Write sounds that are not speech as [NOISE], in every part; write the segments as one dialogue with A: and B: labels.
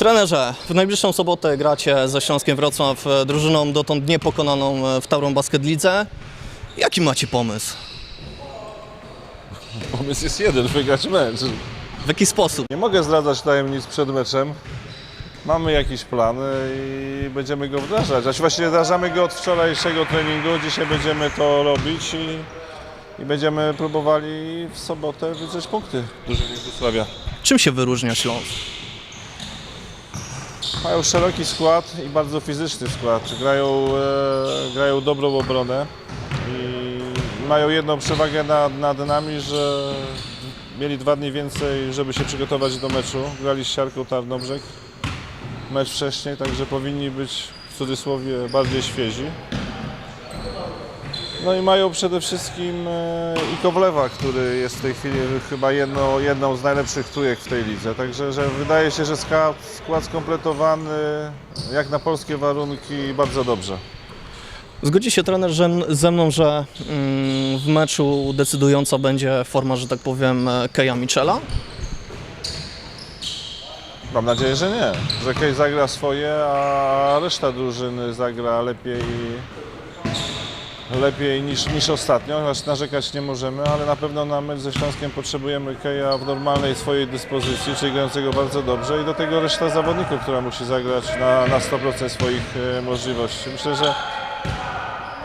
A: Trenerze, w najbliższą sobotę gracie ze Śląskiem Wrocław, e, drużyną dotąd niepokonaną e, w Tauron Basket Lidze. Jaki macie pomysł? [LAUGHS]
B: Pomysł jest jeden, wygrać mecz.
A: W jaki sposób?
B: Nie mogę zdradzać tajemnic przed meczem. Mamy jakiś plan i będziemy go wdrażać. A właściwie wdrażamy go od wczorajszego treningu. Dzisiaj będziemy to robić i, i będziemy próbowali w sobotę wydrzeć punkty z Wrocławia.
A: Czym się wyróżnia Śląsk?
B: Mają szeroki skład i bardzo fizyczny skład. Grają, e, grają dobrą obronę i mają jedną przewagę nad, nad nami, że mieli dwa dni więcej, żeby się przygotować do meczu. Grali z Siarką Tarnobrzeg mecz wcześniej, także powinni być w cudzysłowie bardziej świezi. No i mają przede wszystkim e, i Kowlewa, który jest w tej chwili chyba jedno, jedną z najlepszych trójek w tej lidze. Także że wydaje się, że skład, skład skompletowany jak na polskie warunki bardzo dobrze.
A: Zgodzi się trener że, ze mną, że mm, w meczu decydująca będzie forma, że tak powiem, e, Keja Michela?
B: Mam nadzieję, że nie. Że Kej zagra swoje, a reszta drużyny zagra lepiej, lepiej niż, niż ostatnio. Narzekać nie możemy, ale na pewno na mecz ze Śląskiem potrzebujemy Keja w normalnej swojej dyspozycji, czyli grającego bardzo dobrze i do tego reszta zawodników, która musi zagrać na, na 100% swoich e, możliwości. Myślę, że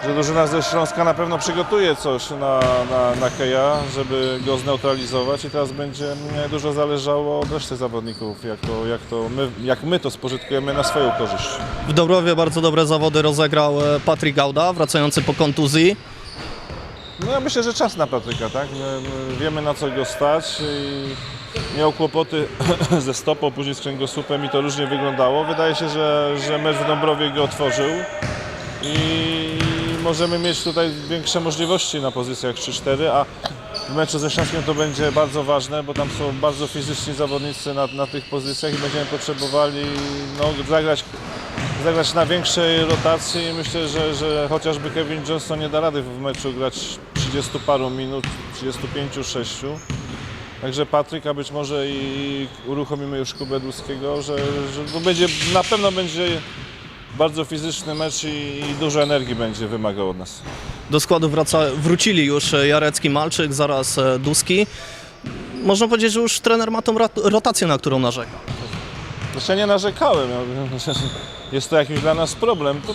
B: że drużyna ze Śląska na pewno przygotuje coś na, na, na Keja, żeby go zneutralizować i teraz będzie dużo zależało od reszty zawodników, jak, to, jak, to my, jak my to spożytkujemy na swoją korzyść.
A: W Dobrowie bardzo dobre zawody rozegrał e, Patryk Gauda, wracający po kontuzji.
B: No ja myślę, że czas na Patryka, tak? My, my wiemy na co go stać i miał kłopoty [CLEARS THROAT] ze stopą, później z kręgosłupem i to różnie wyglądało. Wydaje się, że, że mecz w Dąbrowie go otworzył i możemy mieć tutaj większe możliwości na pozycjach 3-4, a w meczu ze Śląskiem to będzie bardzo ważne, bo tam są bardzo fizyczni zawodnicy na, na tych pozycjach i będziemy potrzebowali no, zagrać, zagrać na większej rotacji i myślę, że, że chociażby Kevin Johnson nie da rady w meczu grać 30 paru minut, 35-6. Także Patryk, a być może i uruchomimy już Kubę Dłuskiego, że, że będzie, na pewno będzie bardzo fizyczny mecz i, i dużo energii będzie wymagał od nas.
A: Do składu wraca, wrócili już e, Jarecki, Malczyk, zaraz e, Duski. Można powiedzieć, że już trener ma tą rotację, na którą narzeka.
B: Zresztą ja nie narzekałem, [LAUGHS] jest to jakiś dla nas problem. To,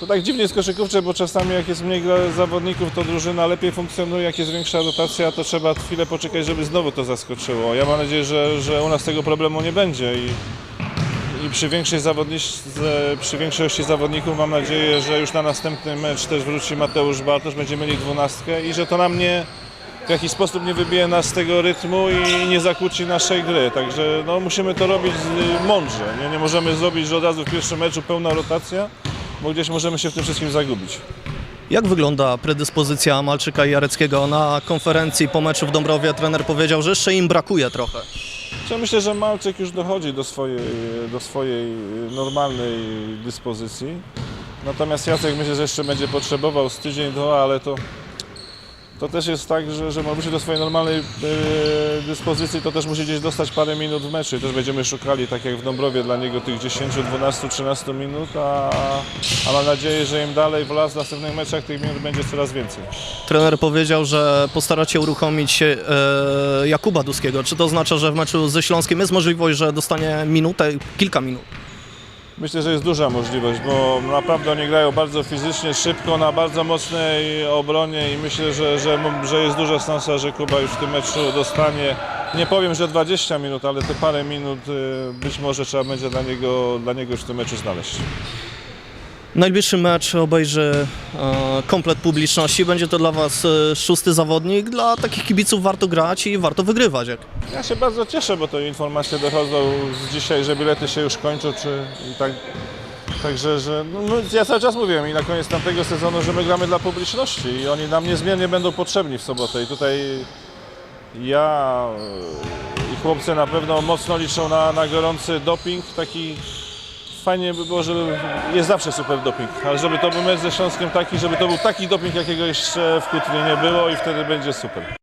B: to tak dziwnie jest koszykówcze, bo czasami jak jest mniej zawodników, to drużyna lepiej funkcjonuje, jak jest większa rotacja, to trzeba chwilę poczekać, żeby znowu to zaskoczyło. Ja mam nadzieję, że, że u nas tego problemu nie będzie i, i przy, większej przy większości zawodników mam nadzieję, że już na następny mecz też wróci Mateusz Bartosz, będziemy mieli dwunastkę i że to nam nie, w jakiś sposób nie wybije nas z tego rytmu i nie zakłóci naszej gry. Także no, musimy to robić y, mądrze. Nie, nie możemy zrobić, że od razu w pierwszym meczu pełna rotacja, bo gdzieś możemy się w tym wszystkim zagubić.
A: Jak wygląda predyspozycja Malczyka i Jareckiego? Na konferencji po meczu w Dąbrowie trener powiedział, że jeszcze im brakuje trochę.
B: Ja myślę, że Malczyk już dochodzi do swojej, do swojej normalnej dyspozycji. Natomiast Jacek myślę, że jeszcze będzie potrzebował z tydzień, dwa, ale to, to też jest tak, że, że ma wrócić do swojej normalnej e, dyspozycji, to też musi gdzieś dostać parę minut w meczu i też będziemy szukali, tak jak w Dąbrowie, dla niego tych 10, 12, 13 minut, a, a mam nadzieję, że im dalej w las w następnych meczach tych minut będzie coraz więcej.
A: Trener powiedział, że postaracie uruchomić e, Jakuba Duskiego. Czy to oznacza, że w meczu ze Śląskiem jest możliwość, że dostanie minutę, kilka minut?
B: Myślę, że jest duża możliwość, bo naprawdę oni grają bardzo fizycznie, szybko, na bardzo mocnej obronie i myślę, że, że, że jest duża szansa, że Kuba już w tym meczu dostanie, nie powiem, że 20 minut, ale te parę minut y, być może trzeba będzie dla niego, dla niego już w tym meczu znaleźć.
A: Najbliższy mecz obejrzy e, komplet publiczności. Będzie to dla Was e, szósty zawodnik. Dla takich kibiców warto grać i warto wygrywać. Jak?
B: Ja się bardzo cieszę, bo te informacje dochodzą z dzisiaj, że bilety się już kończą, czy tak. Także, że no, no, ja cały czas mówiłem i na koniec tamtego sezonu, że my gramy dla publiczności i oni nam niezmiennie będą potrzebni w sobotę i tutaj ja e, i chłopcy na pewno mocno liczą na, na gorący doping, taki fajnie by było, żeby jest zawsze super doping, ale żeby to był mecz ze Śląskiem taki, żeby to był taki doping, jakiego jeszcze w Kutnie nie było i wtedy będzie super.